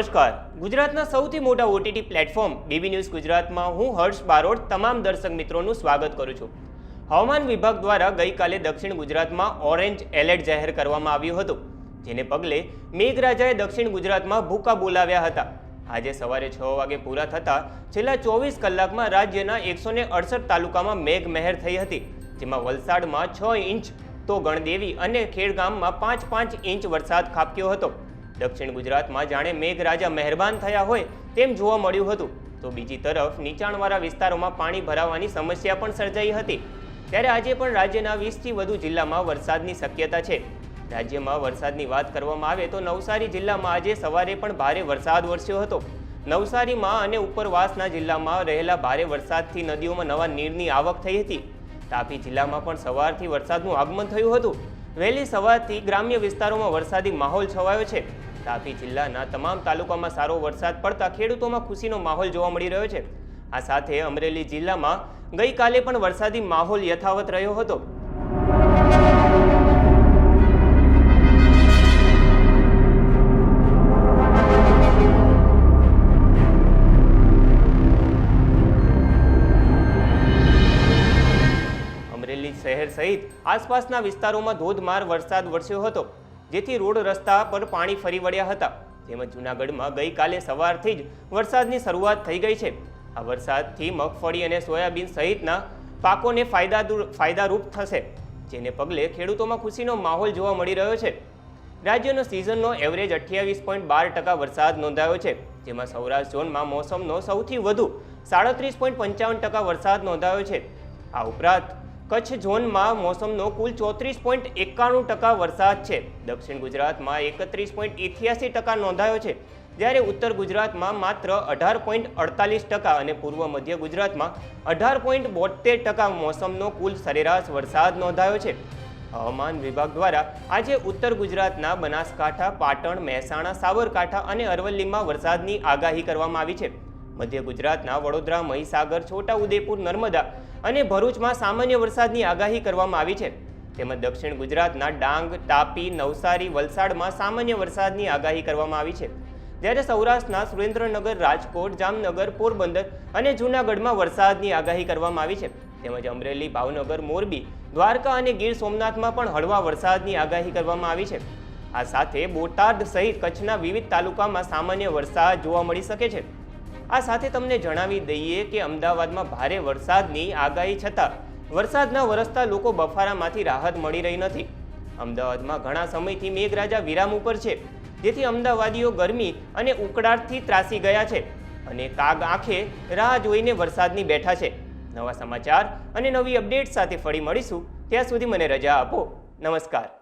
નમસ્કાર. ગુજરાતના સૌથી મોટા ઓટીટી પ્લેટફોર્મ બીબી ન્યૂઝ ગુજરાતમાં હું હર્ષ બારોડ તમામ દર્શક મિત્રોનું સ્વાગત કરું છું. હવામાન વિભાગ દ્વારા ગઈકાલે દક્ષિણ ગુજરાતમાં ઓરેન્જ એલર્ટ જાહેર કરવામાં આવ્યું હતું, જેને પગલે મેઘરાજાએ દક્ષિણ ગુજરાતમાં ભૂકા બોલાવ્યા હતા. આજે સવારે છ વાગે પૂરા થતાં છેલ્લા ચોવીસ કલાકમાં રાજ્યના એકસો અડસઠ તાલુકામાં મેઘમહેર થઈ હતી, જેમાં વલસાડમાં છ ઇંચ તો ગણદેવી અને ખેડગામમાં પાંચ પાંચ ઇંચ વરસાદ ખાબક્યો હતો. દક્ષિણ ગુજરાતમાં જાણે મેઘરાજા મહેરબાન થયા હોય તેમ જોવા મળ્યું હતું. તો બીજી તરફ નીચાણવાળા વિસ્તારોમાં પાણી ભરાવાની સમસ્યા પણ સર્જાઈ હતી. ત્યારે આજે પણ રાજ્યના વીસથી વધુ જિલ્લામાં વરસાદની શક્યતા છે. રાજ્યમાં વરસાદની વાત કરવામાં આવે તો નવસારી જિલ્લામાં આજે સવારે પણ ભારે વરસાદ વરસ્યો હતો. નવસારીમાં અને ઉપરવાસના જિલ્લામાં રહેલા ભારે વરસાદથી નદીઓમાં નવા નીરની આવક થઈ હતી. તાપી જિલ્લામાં પણ સવારથી વરસાદનું આગમન થયું હતું. વહેલી સવારથી ગ્રામ્ય વિસ્તારોમાં વરસાદી માહોલ છવાયો છે. તાપી જિલ્લાના તમામ તાલુકામાં સારો વરસાદ પડતા ખેડૂતોમાં ખુશીનો માહોલ જોવા મળી રહ્યો છે. આ સાથે અમરેલી જિલ્લામાં ગઈકાલે પણ વરસાદી માહોલ યથાવત રહ્યો હતો. અમરેલી શહેર સહિત આસપાસના વિસ્તારોમાં ધોધમાર વરસાદ વરસ્યો હતો. જેથી રોડ રસ્તા પર પાણી ફરી વળ્યા હતા. તેમજ જૂનાગઢમાં ગઈકાલે સવારથી જ વરસાદની શરૂઆત થઈ ગઈ છે. આ વરસાદથી મગફળી અને સોયાબીન સહિતના પાકોને ફાયદા ફાયદારૂપ થશે, જેને પગલે ખેડૂતોમાં ખુશીનો માહોલ જોવા મળી રહ્યો છે. રાજ્યનો સિઝનનો એવરેજ અઠ્યાવીસ પોઈન્ટ બાર ટકા વરસાદ નોંધાયો છે, જેમાં સૌરાષ્ટ્ર ઝોનમાં મોસમનો સૌથી વધુ સાડત્રીસ પોઈન્ટ પંચાવન ટકા વરસાદ નોંધાયો છે. આ ઉપરાંત કચ્છ ઝોનમાં મોસમનો કુલ ચોત્રીસ પોઈન્ટ એકાણું ટકા વરસાદ છે. દક્ષિણ ગુજરાતમાં એકત્રીસ પોઈન્ટ ઇઠ્યાસી ટકા નોંધાયો છે. જ્યારે ઉત્તર ગુજરાતમાં માત્ર અઢાર પોઈન્ટ અડતાલીસ ટકા અને પૂર્વ મધ્ય ગુજરાતમાં અઢાર પોઈન્ટ બોતેર ટકા મોસમનો કુલ સરેરાશ વરસાદ નોંધાયો છે. હવામાન વિભાગ દ્વારા આજે ઉત્તર ગુજરાતના બનાસકાંઠા, પાટણ, મહેસાણા, સાબરકાંઠા અને અરવલ્લીમાં વરસાદની આગાહી કરવામાં આવી છે. મધ્ય ગુજરાતના વડોદરા, મહીસાગર છોટાઉદેપુર નર્મદા અને ભરૂચમાં સામાન્ય વરસાદની આગાહી કરવામાં આવી છે. તેમજ દક્ષિણ ગુજરાતના ડાંગ, તાપી, નવસારી, વલસાડમાં સામાન્ય વરસાદની આગાહી કરવામાં આવી છે. જ્યારે સૌરાષ્ટ્રના સુરેન્દ્રનગર, રાજકોટ, જામનગર, પોરબંદર અને જૂનાગઢમાં વરસાદની આગાહી કરવામાં આવી છે. તેમજ અમરેલી, ભાવનગર, મોરબી, દ્વારકા અને ગીર સોમનાથમાં પણ હળવા વરસાદની આગાહી કરવામાં આવી છે. આ સાથે બોટાદ સહિત કચ્છના વિવિધ તાલુકામાં સામાન્ય વરસાદ જોવા મળી શકે છે. આ સાથે તમને જણાવી દઈએ કે અમદાવાદમાં ભારે વરસાદની આગાહી છતાં વરસાદના વરસતા લોકો બફારામાંથી રાહત મળી રહી નથી. અમદાવાદમાં ઘણા સમયથી મેઘરાજા વિરામ ઉપર છે. જેથી અમદાવાદીઓ ગરમી અને ઉકળાટથી ત્રાસી ગયા છે અને કાગ આંખે રાહ જોઈને વરસાદની બેઠા છે. નવા સમાચાર અને નવી અપડેટ સાથે ફરી મળીશું. ત્યાં સુધી મને રજા આપો. નમસ્કાર.